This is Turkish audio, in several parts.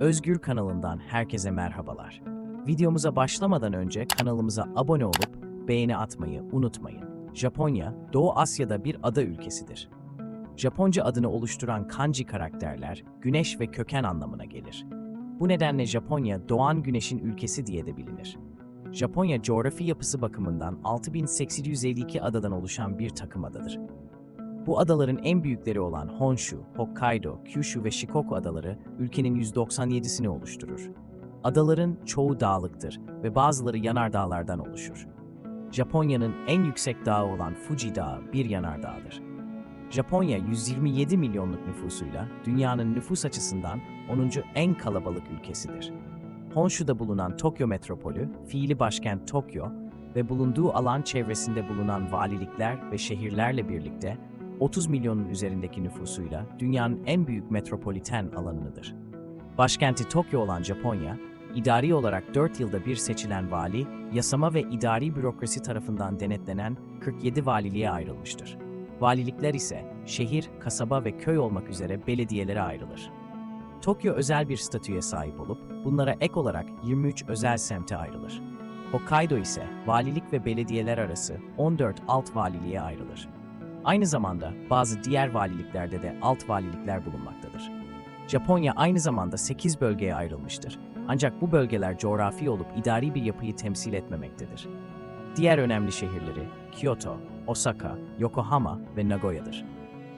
Özgür kanalından herkese merhabalar. Videomuza başlamadan önce kanalımıza abone olup beğeni atmayı unutmayın. Japonya, Doğu Asya'da bir ada ülkesidir. Japonca adını oluşturan kanji karakterler güneş ve köken anlamına gelir. Bu nedenle Japonya doğan güneşin ülkesi diye de bilinir. Japonya coğrafi yapısı bakımından 6852 adadan oluşan bir takım adadır. Bu adaların en büyükleri olan Honshu, Hokkaido, Kyushu ve Shikoku adaları ülkenin %97'sini oluşturur. Adaların çoğu dağlıktır ve bazıları yanardağlardan oluşur. Japonya'nın en yüksek dağı olan Fuji Dağı bir yanardağdır. Japonya 127 milyonluk nüfusuyla dünyanın nüfus açısından 10. en kalabalık ülkesidir. Honshu'da bulunan Tokyo metropolü, fiili başkent Tokyo ve bulunduğu alan çevresinde bulunan valilikler ve şehirlerle birlikte 30 milyonun üzerindeki nüfusuyla dünyanın en büyük metropoliten alanıdır. Başkenti Tokyo olan Japonya, idari olarak 4 yılda bir seçilen vali, yasama ve idari bürokrasi tarafından denetlenen 47 valiliğe ayrılmıştır. Valilikler ise şehir, kasaba ve köy olmak üzere belediyelere ayrılır. Tokyo özel bir statüye sahip olup bunlara ek olarak 23 özel semte ayrılır. Hokkaido ise valilik ve belediyeler arası 14 alt valiliğe ayrılır. Aynı zamanda bazı diğer valiliklerde de alt valilikler bulunmaktadır. Japonya aynı zamanda 8 bölgeye ayrılmıştır. Ancak bu bölgeler coğrafi olup idari bir yapıyı temsil etmemektedir. Diğer önemli şehirleri Kyoto, Osaka, Yokohama ve Nagoya'dır.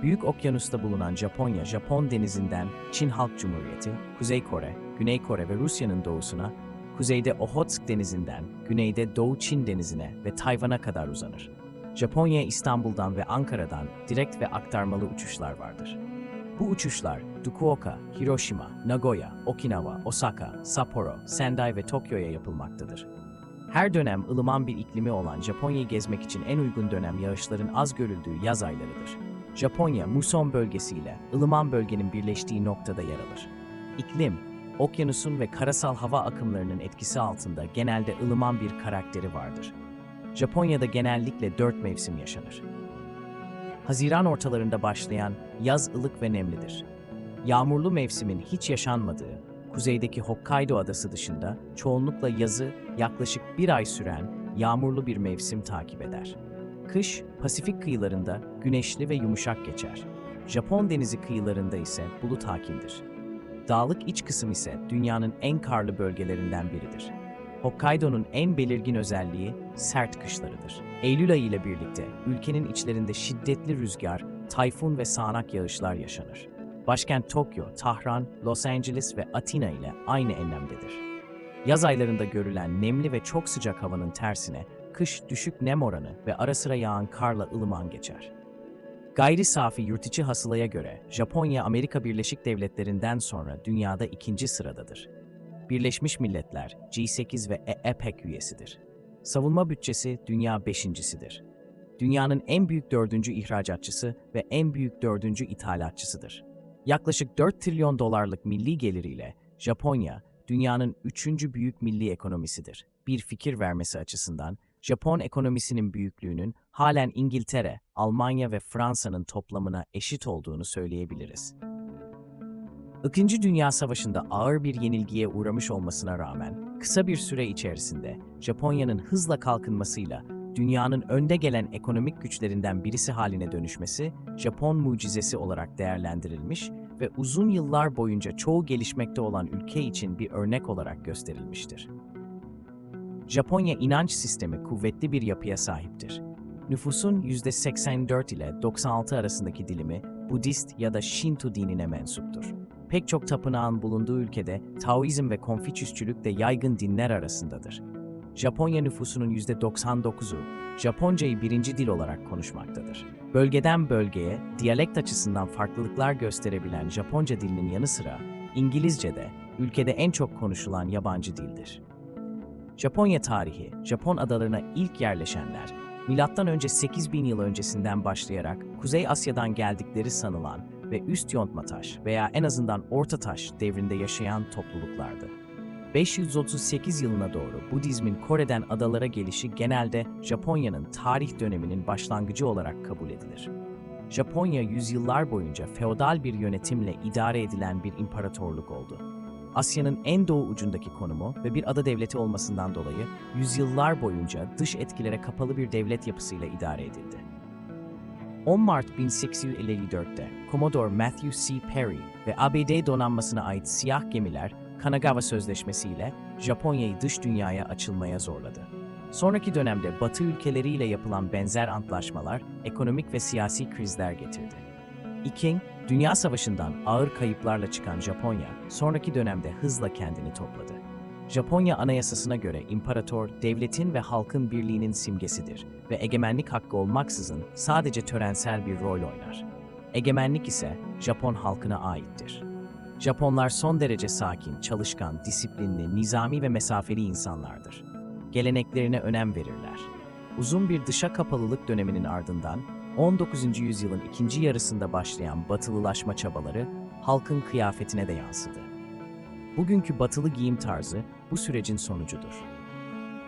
Büyük Okyanus'ta bulunan Japonya, Japon denizinden Çin Halk Cumhuriyeti, Kuzey Kore, Güney Kore ve Rusya'nın doğusuna, kuzeyde Ohotsk denizinden, güneyde Doğu Çin denizine ve Tayvan'a kadar uzanır. Japonya İstanbul'dan ve Ankara'dan direkt ve aktarmalı uçuşlar vardır. Bu uçuşlar Fukuoka, Hiroşima, Nagoya, Okinawa, Osaka, Sapporo, Sendai ve Tokyo'ya yapılmaktadır. Her dönem ılıman bir iklimi olan Japonya'yı gezmek için en uygun dönem yağışların az görüldüğü yaz aylarıdır. Japonya, muson bölgesiyle ılıman bölgenin birleştiği noktada yer alır. İklim, okyanusun ve karasal hava akımlarının etkisi altında genelde ılıman bir karakteri vardır. Japonya'da genellikle dört mevsim yaşanır. Haziran ortalarında başlayan yaz ılık ve nemlidir. Yağmurlu mevsimin hiç yaşanmadığı, kuzeydeki Hokkaido adası dışında çoğunlukla yazı yaklaşık bir ay süren yağmurlu bir mevsim takip eder. Kış, Pasifik kıyılarında güneşli ve yumuşak geçer. Japon denizi kıyılarında ise bulut hakimdir. Dağlık iç kısım ise dünyanın en karlı bölgelerinden biridir. Hokkaido'nun en belirgin özelliği sert kışlarıdır. Eylül ayı ile birlikte ülkenin içlerinde şiddetli rüzgar, tayfun ve sağanak yağışlar yaşanır. Başkent Tokyo, Tahran, Los Angeles ve Atina ile aynı enlemdedir. Yaz aylarında görülen nemli ve çok sıcak havanın tersine kış düşük nem oranı ve ara sıra yağan karla ılıman geçer. Gayri safi yurt içi hasılaya göre Japonya Amerika Birleşik Devletleri'nden sonra dünyada ikinci sıradadır. Birleşmiş Milletler G8 ve EPEC üyesidir. Savunma bütçesi dünya beşincisidir. Dünyanın en büyük dördüncü ihracatçısı ve en büyük dördüncü ithalatçısıdır. Yaklaşık 4 trilyon dolarlık milli geliriyle Japonya, dünyanın üçüncü büyük milli ekonomisidir. Bir fikir vermesi açısından, Japon ekonomisinin büyüklüğünün halen İngiltere, Almanya ve Fransa'nın toplamına eşit olduğunu söyleyebiliriz. İkinci Dünya Savaşı'nda ağır bir yenilgiye uğramış olmasına rağmen, kısa bir süre içerisinde Japonya'nın hızla kalkınmasıyla dünyanın önde gelen ekonomik güçlerinden birisi haline dönüşmesi, Japon mucizesi olarak değerlendirilmiş ve uzun yıllar boyunca çoğu gelişmekte olan ülke için bir örnek olarak gösterilmiştir. Japonya inanç sistemi kuvvetli bir yapıya sahiptir. Nüfusun %84 ile 96 arasındaki dilimi Budist ya da Shinto dinine mensuptur. Pek çok tapınağın bulunduğu ülkede Taoizm ve Konfüçyüsçülük de yaygın dinler arasındadır. Japonya nüfusunun %99'u Japoncayı birinci dil olarak konuşmaktadır. Bölgeden bölgeye, diyalekt açısından farklılıklar gösterebilen Japonca dilinin yanı sıra İngilizce de ülkede en çok konuşulan yabancı dildir. Japonya tarihi, Japon adalarına ilk yerleşenler, M.Ö. 8000 yıl öncesinden başlayarak Kuzey Asya'dan geldikleri sanılan ve üst yontma taş veya en azından orta taş devrinde yaşayan topluluklardı. 538 yılına doğru Budizmin Kore'den adalara gelişi genelde Japonya'nın tarih döneminin başlangıcı olarak kabul edilir. Japonya yüzyıllar boyunca feodal bir yönetimle idare edilen bir imparatorluk oldu. Asya'nın en doğu ucundaki konumu ve bir ada devleti olmasından dolayı yüzyıllar boyunca dış etkilere kapalı bir devlet yapısıyla idare edildi. 10 Mart 1854'te Commodore Matthew C. Perry ve ABD donanmasına ait siyah gemiler Kanagawa Sözleşmesi ile Japonya'yı dış dünyaya açılmaya zorladı. Sonraki dönemde Batı ülkeleriyle yapılan benzer antlaşmalar ekonomik ve siyasi krizler getirdi. İking, Dünya Savaşı'ndan ağır kayıplarla çıkan Japonya, sonraki dönemde hızla kendini topladı. Japonya Anayasası'na göre imparator, devletin ve halkın birliğinin simgesidir ve egemenlik hakkı olmaksızın sadece törensel bir rol oynar. Egemenlik ise Japon halkına aittir. Japonlar son derece sakin, çalışkan, disiplinli, nizami ve mesafeli insanlardır. Geleneklerine önem verirler. Uzun bir dışa kapalılık döneminin ardından 19. yüzyılın ikinci yarısında başlayan batılılaşma çabaları halkın kıyafetine de yansıdı. Bugünkü batılı giyim tarzı bu sürecin sonucudur.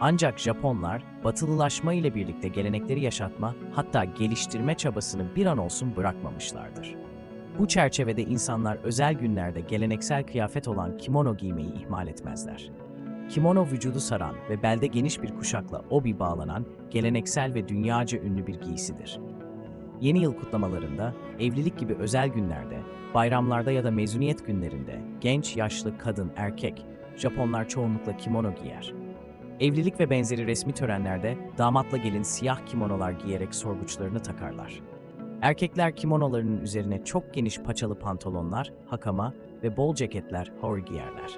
Ancak Japonlar batılılaşma ile birlikte gelenekleri yaşatma hatta geliştirme çabasını bir an olsun bırakmamışlardır. Bu çerçevede insanlar özel günlerde geleneksel kıyafet olan kimono giymeyi ihmal etmezler. Kimono vücudu saran ve belde geniş bir kuşakla obi bağlanan geleneksel ve dünyaca ünlü bir giysidir. Yeni yıl kutlamalarında, evlilik gibi özel günlerde, bayramlarda ya da mezuniyet günlerinde genç, yaşlı, kadın, erkek, Japonlar çoğunlukla kimono giyer. Evlilik ve benzeri resmi törenlerde damatla gelin siyah kimonolar giyerek sorguçlarını takarlar. Erkekler kimonolarının üzerine çok geniş paçalı pantolonlar, hakama ve bol ceketler hor giyerler.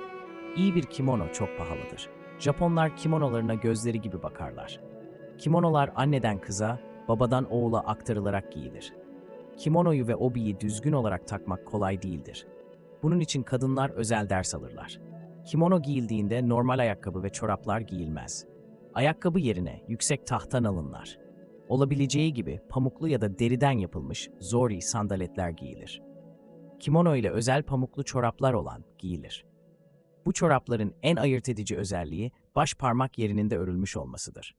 İyi bir kimono çok pahalıdır. Japonlar kimonolarına gözleri gibi bakarlar. Kimonolar anneden kıza, babadan oğula aktarılarak giyilir. Kimonoyu ve obiyi düzgün olarak takmak kolay değildir. Bunun için kadınlar özel ders alırlar. Kimono giyildiğinde normal ayakkabı ve çoraplar giyilmez. Ayakkabı yerine yüksek tahtan alınlar. Olabileceği gibi pamuklu ya da deriden yapılmış zori sandaletler giyilir. Kimono ile özel pamuklu çoraplar olan giyilir. Bu çorapların en ayırt edici özelliği baş parmak yerinin de örülmüş olmasıdır.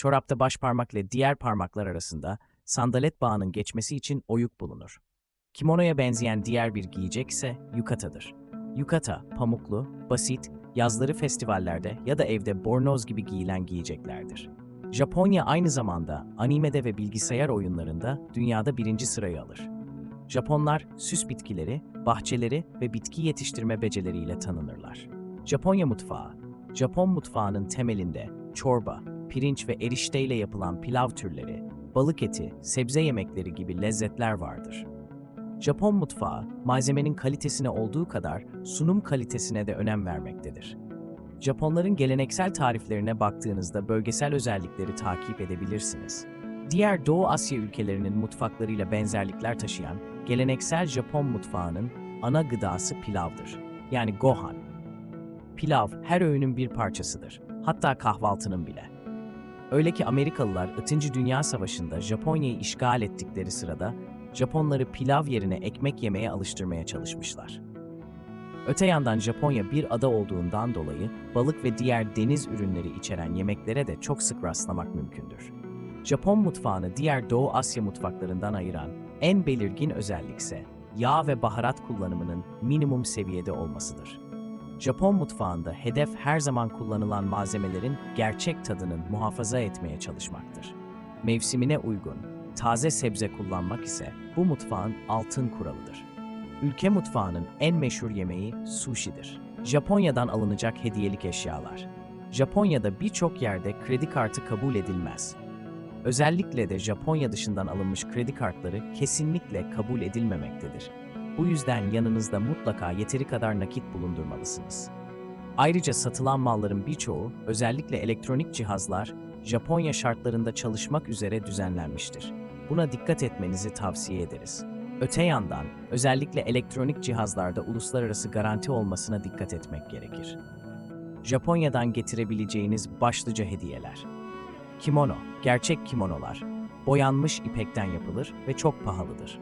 Çorapta baş parmak ile diğer parmaklar arasında sandalet bağının geçmesi için oyuk bulunur. Kimonoya benzeyen diğer bir giyecek ise yukatadır. Yukata, pamuklu, basit, yazları festivallerde ya da evde bornoz gibi giyilen giyeceklerdir. Japonya aynı zamanda animede ve bilgisayar oyunlarında dünyada birinci sırayı alır. Japonlar süs bitkileri, bahçeleri ve bitki yetiştirme beceleriyle tanınırlar. Japonya mutfağı, Japon mutfağının temelinde çorba, pirinç ve erişteyle yapılan pilav türleri, balık eti, sebze yemekleri gibi lezzetler vardır. Japon mutfağı, malzemenin kalitesine olduğu kadar sunum kalitesine de önem vermektedir. Japonların geleneksel tariflerine baktığınızda bölgesel özellikleri takip edebilirsiniz. Diğer Doğu Asya ülkelerinin mutfaklarıyla benzerlikler taşıyan geleneksel Japon mutfağının ana gıdası pilavdır. Yani gohan. Pilav her öğünün bir parçasıdır. Hatta kahvaltının bile. Öyle ki Amerikalılar 2. Dünya Savaşı'nda Japonya'yı işgal ettikleri sırada Japonları pilav yerine ekmek yemeye alıştırmaya çalışmışlar. Öte yandan Japonya bir ada olduğundan dolayı balık ve diğer deniz ürünleri içeren yemeklere de çok sık rastlamak mümkündür. Japon mutfağını diğer Doğu Asya mutfaklarından ayıran en belirgin özellik ise yağ ve baharat kullanımının minimum seviyede olmasıdır. Japon mutfağında hedef her zaman kullanılan malzemelerin gerçek tadını muhafaza etmeye çalışmaktır. Mevsimine uygun, taze sebze kullanmak ise bu mutfağın altın kuralıdır. Ülke mutfağının en meşhur yemeği sushi'dir. Japonya'dan alınacak hediyelik eşyalar. Japonya'da birçok yerde kredi kartı kabul edilmez. Özellikle de Japonya dışından alınmış kredi kartları kesinlikle kabul edilmemektedir. Bu yüzden yanınızda mutlaka yeteri kadar nakit bulundurmalısınız. Ayrıca satılan malların birçoğu, özellikle elektronik cihazlar, Japonya şartlarında çalışmak üzere düzenlenmiştir. Buna dikkat etmenizi tavsiye ederiz. Öte yandan, özellikle elektronik cihazlarda uluslararası garanti olmasına dikkat etmek gerekir. Japonya'dan getirebileceğiniz başlıca hediyeler. Kimono, gerçek kimonolar, boyanmış ipekten yapılır ve çok pahalıdır.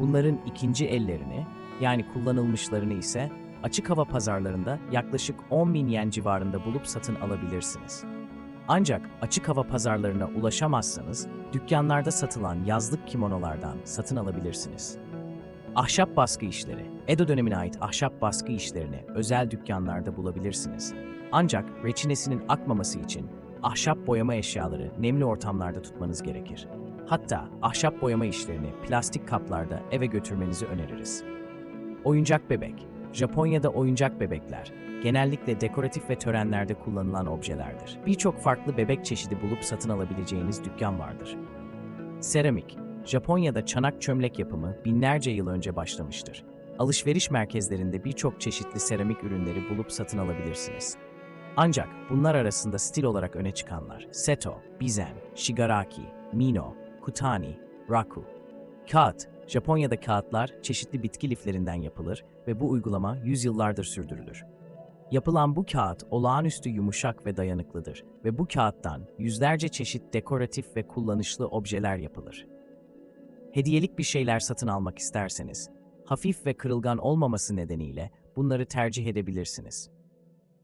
Bunların ikinci ellerini, yani kullanılmışlarını ise açık hava pazarlarında yaklaşık 10 bin yen civarında bulup satın alabilirsiniz. Ancak açık hava pazarlarına ulaşamazsanız dükkanlarda satılan yazlık kimonolardan satın alabilirsiniz. Ahşap baskı işleri, Edo dönemine ait ahşap baskı işlerini özel dükkanlarda bulabilirsiniz. Ancak reçinesinin akmaması için ahşap boyama eşyaları nemli ortamlarda tutmanız gerekir. Hatta ahşap boyama işlerini plastik kaplarda eve götürmenizi öneririz. Oyuncak bebek. Japonya'da oyuncak bebekler genellikle dekoratif ve törenlerde kullanılan objelerdir. Birçok farklı bebek çeşidi bulup satın alabileceğiniz dükkan vardır. Seramik. Japonya'da çanak çömlek yapımı binlerce yıl önce başlamıştır. Alışveriş merkezlerinde birçok çeşitli seramik ürünleri bulup satın alabilirsiniz. Ancak bunlar arasında stil olarak öne çıkanlar Seto, Bizen, Shigaraki, Mino, Kutani, Raku. Kağıt, Japonya'da kağıtlar çeşitli bitki liflerinden yapılır ve bu uygulama yüzyıllardır sürdürülür. Yapılan bu kağıt olağanüstü yumuşak ve dayanıklıdır ve bu kağıttan yüzlerce çeşit dekoratif ve kullanışlı objeler yapılır. Hediyelik bir şeyler satın almak isterseniz, hafif ve kırılgan olmaması nedeniyle bunları tercih edebilirsiniz.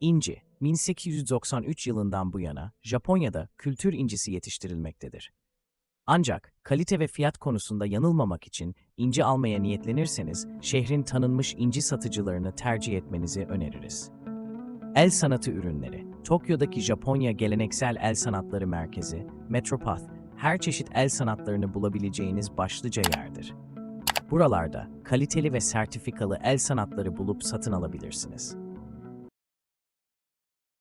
İnci, 1893 yılından bu yana Japonya'da kültür incisi yetiştirilmektedir. Ancak kalite ve fiyat konusunda yanılmamak için inci almaya niyetlenirseniz şehrin tanınmış inci satıcılarını tercih etmenizi öneririz. El sanatı ürünleri. Tokyo'daki Japonya Geleneksel El Sanatları Merkezi, Metropath, her çeşit el sanatlarını bulabileceğiniz başlıca yerdir. Buralarda kaliteli ve sertifikalı el sanatları bulup satın alabilirsiniz.